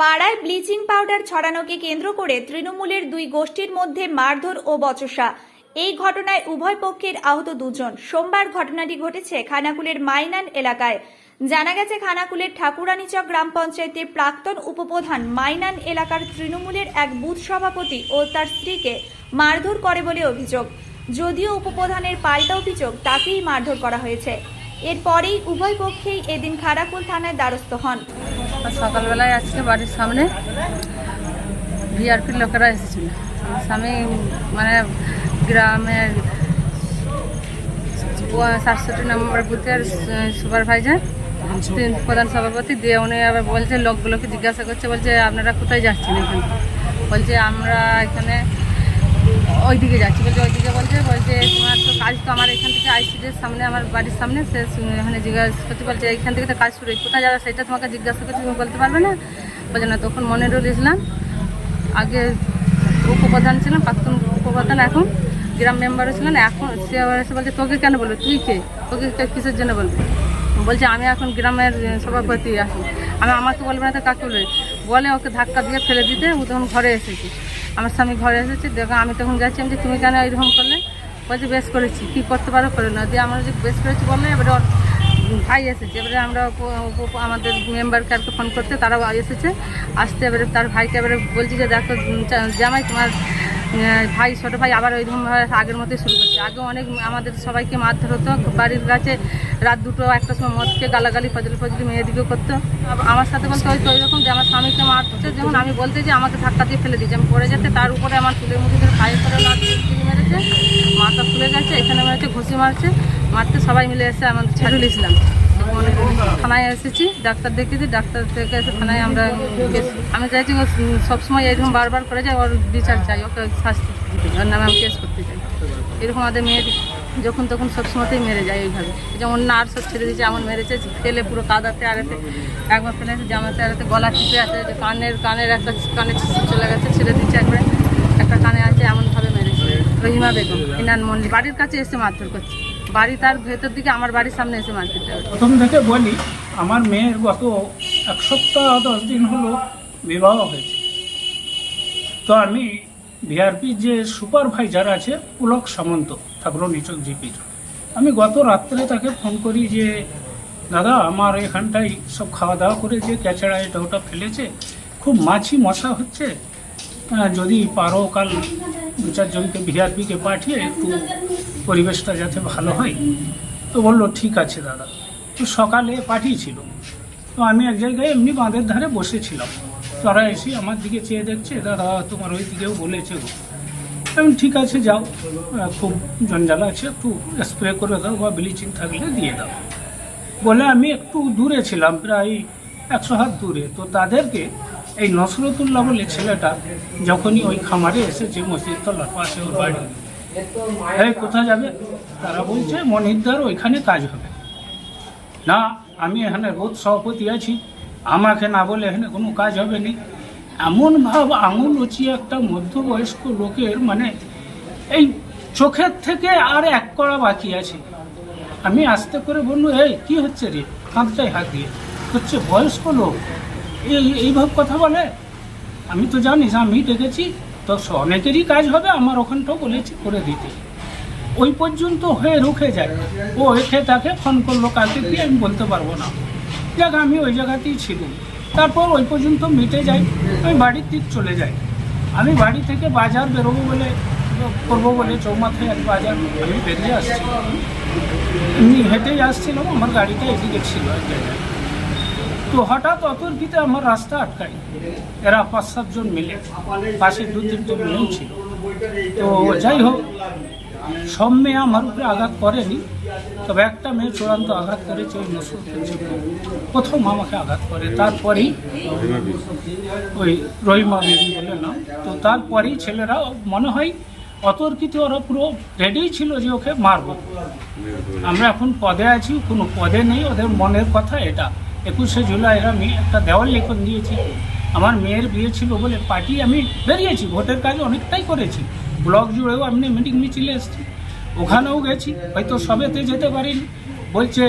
পাড়ায় bleaching powder ছড়ানোকে কেন্দ্র করে তৃণমূলের দুই গোষ্ঠীর মধ্যে মারধর ও বচসা। এই ঘটনায় উভয় পক্ষের আহত দুজন। সোমবার ঘটনাটি ঘটেছে খানাকুলের মাইনান এলাকায়। জানা গেছে, খানাকুলের ঠাকুরানীচক গ্রাম পঞ্চায়েতের প্রাক্তন উপপ্রধান মাইনান এলাকার তৃণমূলের এক বুথ সভাপতি ও তার স্ত্রীকে মারধর করে বলে অভিযোগ। যদিও উপপ্রধানের পাল্টা অভিযোগ, তাকেই মারধর করা হয়েছে। এরপরেই উভয় পক্ষেই এদিন খানাকুল থানায় দ্বারস্থ হন। সকালবেলায় আজকে বাড়ির সামনে ভিআরপির লোকেরা এসেছিল। স্বামী মানে গ্রামের সাতষট্টি নম্বর বুথের সুপারভাইজার প্রধান সভাপতি দিয়ে উনি আবার বলছে, লোকগুলোকে জিজ্ঞাসা করছে, বলছে, আপনারা কোথায় যাচ্ছেন এখানে? বলছে, আমরা এখানে ওইদিকে যাচ্ছি। বলছে, ওইদিকে বলছে বলছে, তোমার তো কাজ তো আমার এখান থেকে আইসিডির সামনে, আমার বাড়ির সামনে। সে এখানে জিজ্ঞাসা করতে বলছে, এইখান থেকে তো কাজ শুরু। কোথায় যাবে সেটা তোমাকে জিজ্ঞাসা করছি, তুমি বলতে পারবে না? বলছে, না, তখন মনিরুল ইসলাম। আগে উপপ্রধান ছিলেন প্রাক্তন উপপ্রধান এখন, গ্রাম মেম্বারও ছিলেন এখন সে এসে বলছে, তোকে কেন বলবে? তুই কে? তোকে কিসের জন্য বলবে? বলছে, আমি এখন গ্রামের সভাপতি আছি। আমি আমাকে বলবে না তো কাকে বলে ওকে ধাক্কা দিয়ে ফেলে দিতে ও তখন ঘরে এসেছি। আমার স্বামী ঘরে এসেছে, দেখো আমি তখন গেছি, আমি যে তুমি কেন এরকম করলে? বলছি, বেশ করেছি, কী করতে পারো করে না। দিয়ে আমরা যে বেশ করেছি বললে, এবারে ভাই এসেছে, এবারে আমরা আমাদের মেম্বার কারকে ফোন করতে, তারাও এসেছে। আসতে এবারে তার ভাইকে এবারে বলছি যে, দেখো জামাই তোমার ভাই, ছোটো ভাই আবার ওইরকম আগের মতোই শুরু করছে। আগে অনেক আমাদের সবাইকে মারধর হতো, বাড়ির কাছে রাত দুটো একটা সময় মদকে গালাগালি, ফজলি ফজলি মেয়েদিকেও করতো। আমার সাথে বলতে ওই তো ওইরকম যে আমার স্বামীকে মারছে, যেমন আমি বলতে যে আমাকে ধাক্কা দিয়ে ফেলে দিয়েছে। আমি পড়ে যেতে তার উপরে আমার চুলের মুখে ধরে পায়ে করে মেরেছে, মাথা ফুলে গেছে, এখানে মেরেছে, ঘুষি মারছে। মারতে সবাই মিলে এসে আমাদের ছাড়ুল ইসলাম থানায় এসেছি, ডাক্তার দেখিয়েছি, ডাক্তার থেকে এসে থানায় আমরা আমি চাইছি ও সবসময় এরকম বারবার করে যায়, ওর বিচার চাই, ওকে শাস্তি ওর নামে আমি কেস করতে চাই। এরকম আমাদের মেয়ের যখন তখন সবসময়তেই মেরে যায় এইভাবে। যেমন নার্স ছেড়ে দিয়েছে, এমন মেরেছে ফেলে পুরো কাদাতে আরেতে একবার ফেলেছে জামাতে আরেতে গলা টিপে আছে কানের কানের একটা কানে চলে গেছে, ছেড়ে দিচ্ছে একবারে। একটা কানে আছে, এমনভাবে মেরেছে। রহিমা বেগম, ইনান মল্লিক। বাড়ির কাছে এসে মারধর করছে। বাড়ি তার ভেতর দিকে, আমার বাড়ির সামনে এসে মারপিট করে প্রথম থেকে বলি, আমার মেয়ের গত এক সপ্তাহ, দশ দিন হলো বিবাহ হয়েছে। তো আমি ভিআরপি যে সুপারভাইজার আছে, পুলক সামন্ত, ঠাকুর নিচক জিপির। আমি গত রাত্রে তাকে ফোন করি যে, দাদা, আমার এখানটায় সব খাওয়া দাওয়া করে যে ক্যাচড়া এটা ওটা ফেলেছে, খুব মাছি মশা হচ্ছে। যদি পারো কাল দু চারজনকে ভিআরপিকে পাঠিয়ে একটু পরিবেশটা যাতে ভালো হয়। তো বলল, ঠিক আছে দাদা। তো সকালে পাঠিয়েছিল। তো আমি এক জায়গায় এমনি বাঁধের ধারে বসেছিলাম। তারা এসে আমার দিকে চেয়ে দেখছে, দাদা, তোমার ওই দিকেও বলেছে গো। আমি ঠিক আছে, যাও। খুব জঞ্জাল আছে, একটু স্প্রে করে দাও বা ব্লিচিং থাকলে দিয়ে দাও। বলে, আমি একটু দূরে ছিলাম, প্রায় একশো হাত দূরে। তো তাদেরকে এই নসরতুল্লাহ বলে ছেলেটা যখনই ওই খামারে এসেছে মসজিদ তলার পাশে ওর বাড়ি এই কোথায় যাবে? তারা বলছে মনিরদার ওইখানে কাজ হবে। না, আমি এখানে রোদ সভাপতি আছি। আমাকে না বলে এখানে কোনো কাজ হবে না। এমন ভাব আঙুল উঁচিয়ে একটা মধ্যবয়স্ক লোকের মানে এই চোখের থেকে আর এক করা বাকি আছে। আমি আস্তে করে বলল, এই, কি হচ্ছে রে? কাঁধটায় হাত দিয়ে। হচ্ছে বয়স্ক লোক। এই এইভাবে কথা বলে? আমি তো জানিস আমি ডেকেছি। তো অনেকেরই কাজ হবে, আমার ওখানটাও বলেছি করে দিতে। ওই পর্যন্ত হয়ে রুখে যায়। ও এসে তাকে ফোন করল কাকে কি আমি বলতে পারব না? যাক আমি ওই জায়গাতেই ছিলাম। তারপর ওই পর্যন্ত মিটে যাই আমি বাড়ির দিক চলে যাই। আমি বাড়ি থেকে বাজার বেরোবো বলে, করব বলে চৌমাথায় এক বাজার আমি বেরিয়ে আসছি এমনি হেঁটেই আসছিলাম, আমার গাড়িটা এদিকে ছিল এক জায়গায়। তো হঠাৎ অতর্কিতে আমার রাস্তা আটকাই এরা পাঁচ সাতজন মিলে পাশে দু তিনটে মেয়েও ছিল। তো যাই হোক, সব মেয়ে আমার উপরে আঘাত করেনি। তবে একটা মেয়ে চূড়ান্ত আঘাত করেছে, ওই। প্রথম আমাকে আঘাত করে, তারপরেই ওই রহিমা বিবি বলে না তো তারপরেই ছেলেরা মনে হয় অতর্কিত ওরা পুরো রেডি ছিল যে ওকে মারবো। আমরা এখন পদে আছি, কোনো পদে নেই, ওদের মনের কথা এটা। একুশে জুলাইয়ের আমি একটা দেওয়াল লিখন দিয়েছি। আমার মেয়ের বিয়ে ছিল বলে পার্টি আমি বেরিয়েছি, ভোটের কাজ অনেকটাই করেছি। ব্লক জুড়েও আমি মিটিং মিছিলে এসেছি। ওখানেও গেছি, হয়তো সবেতে যেতে পারিনি। বলছে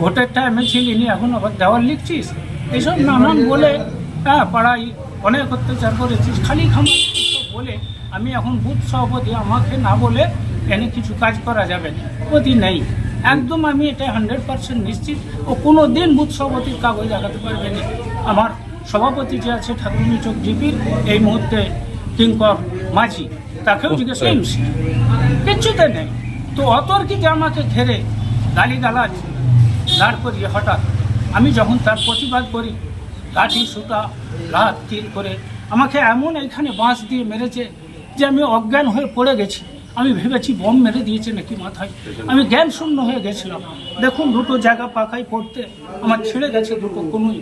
ভোটের টাইমে ছিলিনি এখন আবার দেওয়াল লিখছিস? এইসব নানান বলে হ্যাঁ পাড়ায় অনেক অত্যাচার করেছিস, খালি খামার বলে আমি এখন বুথ সভাপতি, আমাকে না বলে এনে কিছু কাজ করা যাবে না। নেই। একদম আমি এটা হান্ড্রেড পার্সেন্ট নিশ্চিত ও কোনো দিন বুথ সভাপতির কাগজ লাগাতে পারবে না। আমার সভাপতি যে আছে ঠাকুরনি চোখ জিপির এই মুহূর্তে কিঙ্কর মাঝি তাকেও জিজ্ঞেস এমসি কিচ্ছুতে নেই। তো অতর্কিতে আমাকে ঘেরে গালিগালাজ দাঁড় করিয়ে হঠাৎ আমি যখন তার প্রতিবাদ করি লাঠি সুতা লাত তীর করে আমাকে এমন এখানে বাঁশ দিয়ে মেরেছে যে আমি অজ্ঞান হয়ে পড়ে গেছি। আমি ভেবেছি বম মেরে দিয়েছে নাকি মাথায়। আমি জ্ঞান শূন্য হয়ে গেছিলাম। দেখুন, দুটো জায়গা পাকায় পড়তে আমার ছিঁড়ে গেছে দুটো কোনোই।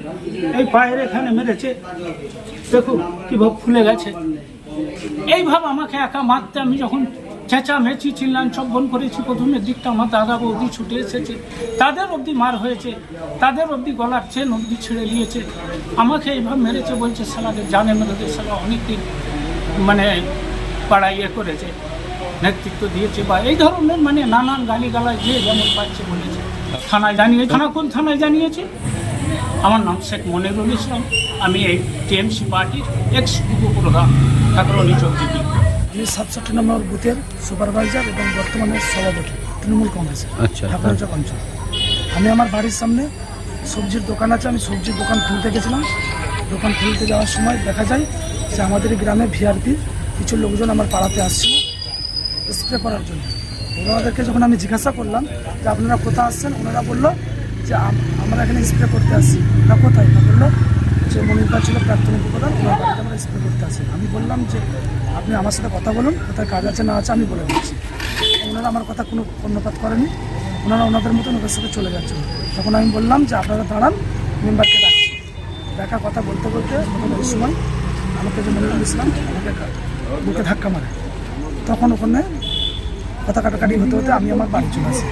এই পায়ের এখানে মেরেছে। দেখুন কীভাবে ফুলে গেছে। এইভাবে আমাকে একা মারতে আমি যখন চেঁচা মেচি চিল্লান চব্বন করেছি, প্রথমের দিকটা আমার দাদা বৌদি ছুটে এসেছে। তাদের অবধি মার হয়েছে। তাদের অবধি গলার চেন অবধি ছেড়ে নিয়েছে আমাকে এইভাবে মেরেছে বলছে সালাকে জানে মেরেছে সালা অনেকদিন মানে পাড়ায় ইয়ে করেছে। নেতৃত্ব দিয়েছে বা এই ধরনের মানে নানান গালিগালায় যে যেমন পাচ্ছে বলেছে। থানায় জানিয়ে থানা কোন থানায় জানিয়েছে? আমার নাম শেখ মনিরুল ইসলাম। আমি এই টিএমসি পার্টির এক্স উপপ্রধান ঠাকুরনি চৌধুরী। আমি সাতষট্টি নম্বর বুথের সুপারভাইজার এবং বর্তমানে সভাপতি তৃণমূল কংগ্রেসের আচ্ছা, ঠাকুরচক অঞ্চল। আমি আমার বাড়ির সামনে সবজির দোকান আছে আমি সবজির দোকান খুলতে গেছিলাম। দোকান খুলতে যাওয়ার সময় দেখা যায় যে আমাদের গ্রামে ভিআরপির কিছু লোকজন আমার পাড়াতে আসছিল। স্প্রে করার জন্য। ওনাদেরকে যখন আমি জিজ্ঞাসা করলাম যে আপনারা কোথা আসছেন, ওনারা বলল যে আমরা এখানে স্প্রে করতে আসছি। না কোথায়? না বলল যে মনিরপাল ছিল প্রাক্তন উপপ্রধান ওনার বাড়িতে আমরা স্প্রে করতে আসি। আমি বললাম যে আপনি আমার সাথে কথা বলুন, কোথায় কাজ আছে না আছে আমি বলে দিচ্ছি। ওনারা আমার কথা কোনো কর্ণপাত করেনি। ওনারা ওনাদের মতন ওদের সাথে চলে যাচ্ছিল তখন আমি বললাম যে আপনারা দাঁড়ান, মেম্বারকে ডাকছি। দেখা, কথা বলতে বলতে তখন ওই সময় আমাকে যে মনিরুল ইসলাম আমাকে বুকে ধাক্কা মারে। তখন ওখানে কথা কাটাকাটি হতে হতে আমি আমার বাড়ি চলে আসি।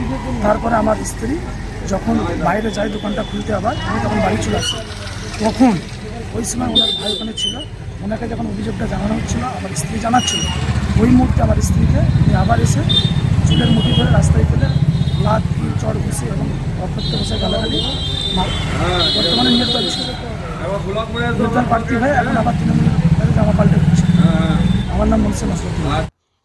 তারপরে আমার স্ত্রী যখন বাইরে যায় দোকানটা খুলতে আবার, আমি তখন বাড়ি চলে আসি। তখন ওই সময় ওনার ভাই ওখানে ছিল। ওনাকে যখন অভিযোগটা জানানো হচ্ছিল, আমার স্ত্রী জানাচ্ছিল। ওই মুহূর্তে আমার স্ত্রীকে আবার এসে চুলের মুঠি করে রাস্তায় ফেলে লাত দিয়ে চড় ঘুষি এবং অকথ্য বসে গালাগালি বর্তমানে নির্দল ছিল। নির্দল প্রার্থী হয়ে এখন আবার তৃণমূলের জামা পাল্টে দিচ্ছে। আমার নাম মনসে মাসুদ্দিন